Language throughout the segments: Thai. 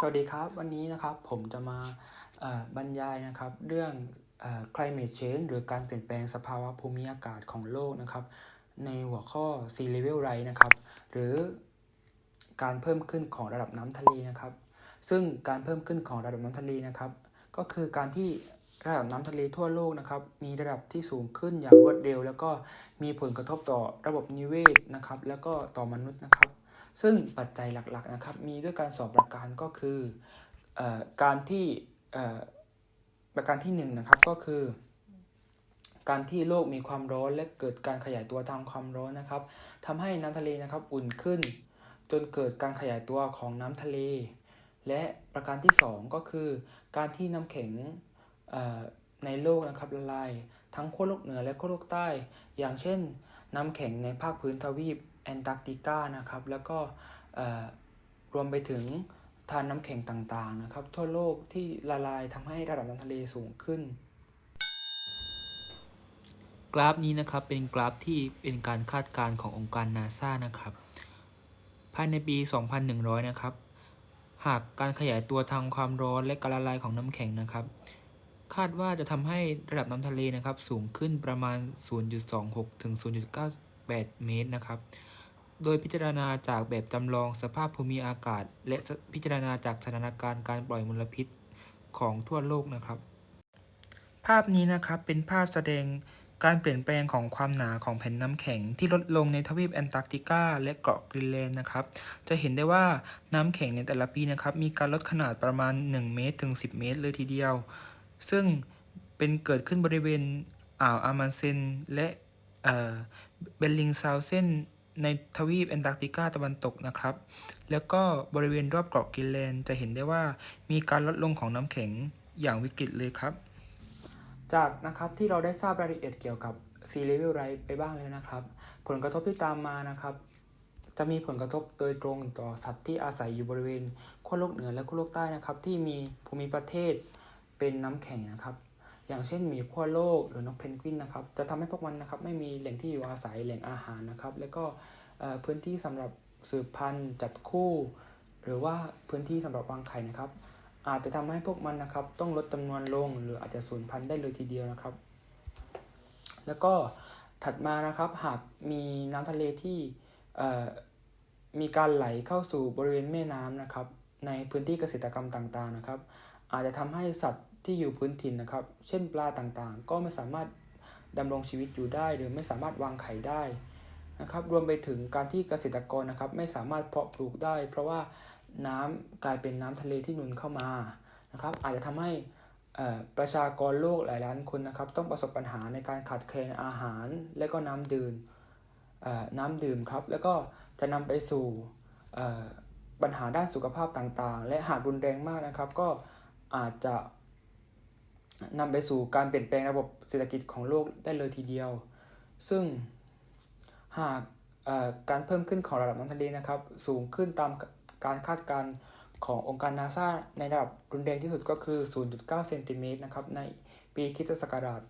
สวัสดีครับวันนี้นะครับผมจะมาบรรยายนะครับเรื่อง climate change หรือการเปลี่ยนแปลงสภาวะภูมิอากาศของโลกนะครับ ในหัวข้อ sea level rise นะครับ หรือการเพิ่มขึ้นของระดับน้ำทะเลนะครับ ซึ่งการเพิ่มขึ้นของระดับน้ำทะเลนะครับ ก็คือการที่ระดับน้ำทะเลทั่วโลกนะครับ มีระดับที่สูงขึ้นอย่างรวดเร็ว แล้วก็มีผลกระทบต่อระบบนิเวศนะครับ แล้วก็ต่อมนุษย์นะครับ ซึ่งปัจจัยหลักๆนะครับมีด้วยการสองประการก็คือออการที่ประการที่หนึ่งนะครับก็คือ การที่โลกมีความร้อนและเกิดการขยายตัวทางความร้อนนะครับทำให้น้ำทะเลนะครับอุ่นขึ้น จนเกิดการขยายตัวของน้ำทะเล และประการที่สองก็คือ การที่น้ำแข็งในโลกนะครับละลาย ทั้งขั้วโลกเหนือและขั้วโลกใต้ อย่างเช่นน้ำแข็งในภาคพื้นทวีปแอนตาร์กติกานะครับ แล้วก็รวมไปถึงทานน้ำแข็งต่างๆนะครับ ทั่วโลกที่ละลายทำให้ระดับน้ำทะเลสูงขึ้น กราฟนี้นะครับเป็นกราฟที่เป็นการคาดการณ์ขององค์การนาซานะครับ ภายในปี 2100 นะครับ หากการขยายตัวทางความร้อนและการละลายของน้ำแข็งนะครับ คาดว่าจะทำให้ระดับน้ำทะเลนะครับสูงขึ้นประมาณ 0.26 ถึง 0.98 เมตรนะครับ โดยพิจารณาจากแบบจำลองสภาพภูมิอากาศ และพิจารณาจากสถานการณ์การปล่อยมลพิษของทั่วโลกนะครับ ภาพนี้นะครับเป็นภาพแสดงการเปลี่ยนแปลงของความหนาของแผ่นน้ำแข็งที่ลดลงในทวีปแอนตาร์กติกาและเกาะกรีนแลนด์นะครับ จะเห็นได้ว่าน้ำแข็งในแต่ละปีนะครับมีการลดขนาดประมาณ 1 เมตรถึง 10 เมตรเลยทีเดียว ซึ่งเป็นเกิดขึ้นบริเวณอ่าวอามันเซนและเบลลิงซาวเซนในทวีปแอนตาร์กติกาตะวันตกนะครับ แล้วก็บริเวณรอบเกาะกรีนแลนด์จะเห็นได้ว่ามีการลดลงของน้ำแข็งอย่างวิกฤตเลยครับ จากนะครับที่เราได้ทราบรายละเอียดเกี่ยวกับ sea level rise ไปบ้างแล้วนะครับ ผลกระทบที่ตามมานะครับ จะมีผลกระทบโดยตรงต่อสัตว์ที่อาศัยอยู่บริเวณขั้วโลกเหนือและขั้วโลกใต้นะครับ ที่มีภูมิประเทศ เป็นน้ำแข็งนะครับ อย่างเช่นหมีขั้วโลกหรือนกเพนกวินนะครับ จะทำให้พวกมันนะครับไม่มีแหล่งที่อยู่อาศัยแหล่งอาหารนะครับ แล้วก็พื้นที่สำหรับสืบพันธุ์จับคู่ หรือว่าพื้นที่สำหรับวางไข่นะครับ อาจจะทำให้พวกมันนะครับ ต้องลดจำนวนลง หรืออาจจะสูญพันธุ์ได้เลยทีเดียวนะครับ แล้วก็ถัดมานะครับหากมีน้ำทะเลที่มีการไหลเข้าสู่บริเวณแม่น้ำนะครับ ในพื้นที่เกษตรกรรมต่างๆนะครับ อาจจะทำให้สัตว์ที่อยู่พื้นถิ่นนะครับ เช่นปลาต่างๆ ก็ไม่สามารถดำรงชีวิตอยู่ได้ หรือไม่สามารถวางไข่ได้นะครับ รวมไปถึงการที่เกษตรกรนะครับ ไม่สามารถเพาะปลูกได้ เพราะว่าน้ำกลายเป็นน้ำทะเลที่หนุนเข้ามานะครับ อาจจะทำให้ประชากรโลกหลายล้านคนนะครับ ต้องประสบปัญหาในการขาดแคลนอาหาร และก็น้ำดื่มน้ำดื่มครับ แล้วก็จะนำไปสู่ ปัญหาด้านสุขภาพต่างๆ และหากรุนแรงมากนะครับ ก็อาจจะนำไปสู่การเปลี่ยนแปลงระบบเศรษฐกิจของโลกได้เลยทีเดียว ซึ่งหากการเพิ่มขึ้นของระดับน้ำทะเลนะครับ สูงขึ้นตามการคาดการณ์ขององค์การนาซาในระดับรุนแรงที่สุดก็คือ 0.9 เซนติเมตรนะครับในปีคริสตศักราช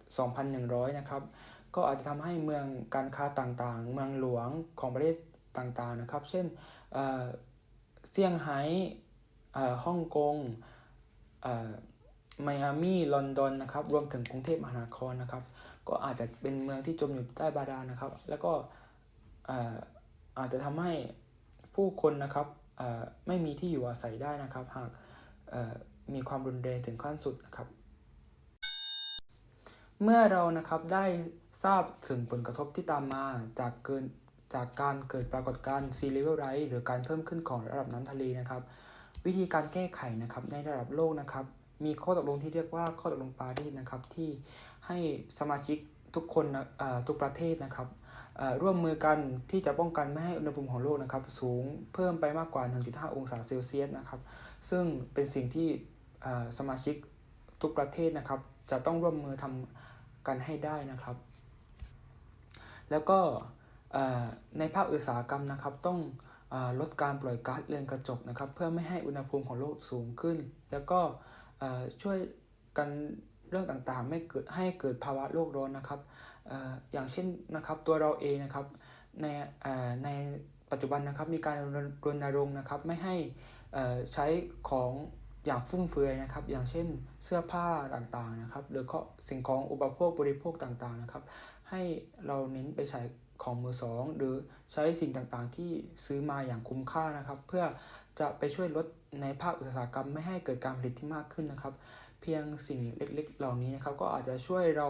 2100 นะครับ ก็อาจจะทำให้เมืองการค้าต่างๆ เมืองหลวงของประเทศต่างๆนะครับ เช่น เซี่ยงไฮ้อ่อฮ่องกงอ่อไมอามีลอนดอนนะครับ รวมถึงกรุงเทพมหานครนะครับ ก็อาจจะเป็นเมืองที่จมอยู่ใต้บาดาลนะครับ แล้วก็อ่ออาจจะทำให้ผู้คนนะครับอ่อไม่มีที่อยู่อาศัยได้นะครับ หากอ่อมีความรุนแรงถึงขั้นสุดนะครับ เมื่อเรานะครับได้ทราบถึงผลกระทบที่ตามมาจากเกิน จากการเกิดปรากฏการณ์ sea level rise หรือการเพิ่มขึ้นของระดับน้ำทะเลนะครับ วิธีการแก้ไขนะครับในระดับโลกนะครับ มีข้อตกลงที่เรียกว่าข้อตกลงปารีสนะครับ ที่ให้สมาชิกทุกคนนะทุกประเทศนะครับร่วมมือกันที่จะป้องกันไม่ให้อุณหภูมิของโลกนะครับ สูงเพิ่มไปมากกว่า 1.5 องศาเซลเซียสนะครับ ซึ่งเป็นสิ่งที่สมาชิกทุกประเทศนะครับ จะต้องร่วมมือทำกันให้ได้นะครับ แล้วก็ ในภาคอุตสาหกรรมนะครับต้องอลดการปล่อยก๊าซเรือนกระจกนะครับ เพื่อไม่ให้อุณหภูมิของโลกสูงขึ้น แล้วก็ช่วยกันเรื่องต่างๆ ไม่เกิดให้เกิดภาวะโลกร้อนนะครับออย่างเช่นนะครับตัวเราเองนะครับในในปัจจุบันนะครับมีการรณรงค์นะครับไม่ให้ใช้ของอย่างฟุ่มเฟือยนะครับ อย่างเช่นเสื้อผ้าต่างๆนะครับ หรือก็สิ่งของอุปโภคบริโภคต่างๆนะครับ ให้เราเน้นไปใช้ ของมือสองหรือใช้สิ่งต่างๆ ที่ซื้อมาอย่างคุ้มค่านะครับ เพื่อจะไปช่วยลดในภาคอุตสาหกรรมไม่ให้เกิดการผลิตที่มากขึ้นนะครับ เพียงสิ่งเล็กๆ เหล่านี้นะครับ ก็อาจจะช่วยเรา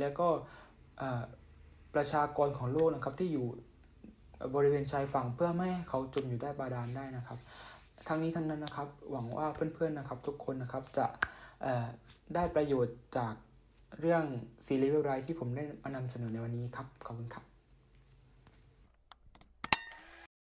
แล้วก็ประชากรของโลกนะครับที่อยู่บริเวณชายฝั่งเพื่อไม่ให้เขาจมอยู่ใต้บาดาลได้นะครับ ทั้งนี้ทั้งนั้นนะครับหวังว่าเพื่อนๆนะครับทุกคนนะครับจะได้ประโยชน์จากเรื่องซีรีส์ไรที่ผมได้มานำเสนอในวันนี้ครับ ขอบคุณครับ